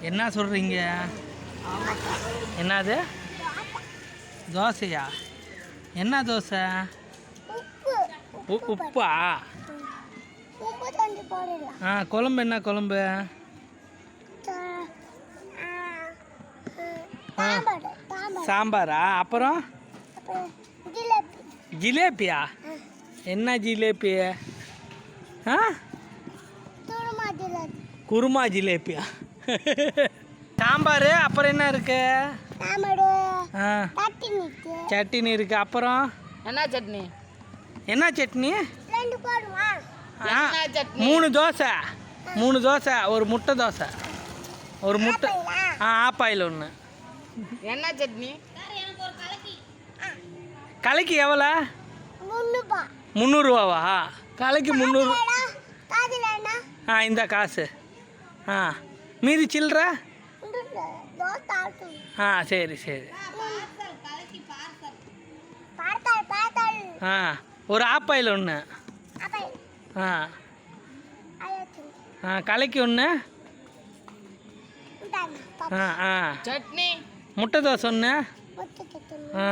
என்ன சொல்கிறீங்க என்னது? தோசையா? என்ன தோசை? உப்பு. ஆ குழம்பு என்ன குழம்பு? சாம்பாரா அப்புறம்? அப்புறம் ஜிலேபி. ஜிலேபியா? என்ன ஜிலேபி ஆ? குருமா ஜிலேபியா சாம்பார் அப்புறம் என்ன இருக்கு? சட்னி இருக்கு. அப்புறம்? என்ன சட்னி? என்ன சட்னி? ரெண்டு போடுமா? ஆ. என்ன சட்னி? மூணு தோசை. மூணு தோசை ஒரு முட்டை தோசை. ஒரு முட்டை. ஆ ஆப்பாயில் ஒன்று என்ன சட்னி? கலைக்கு எவ்வளோ முந்நூறுரூவாவா கலைக்கு முந்நூறு ஆ இந்த காசு. ஆ மீதி சில்லற? ஆ சரி சரி. பார்த்தால் பார்த்தால். ஆ ஒரு ஆப்பாயில் ஒன்று ஆ. ஆ கலைக்கு ஒன்று ஆ ஆ. சட்னி. முட்டை தோசை ஒன்று ஆ.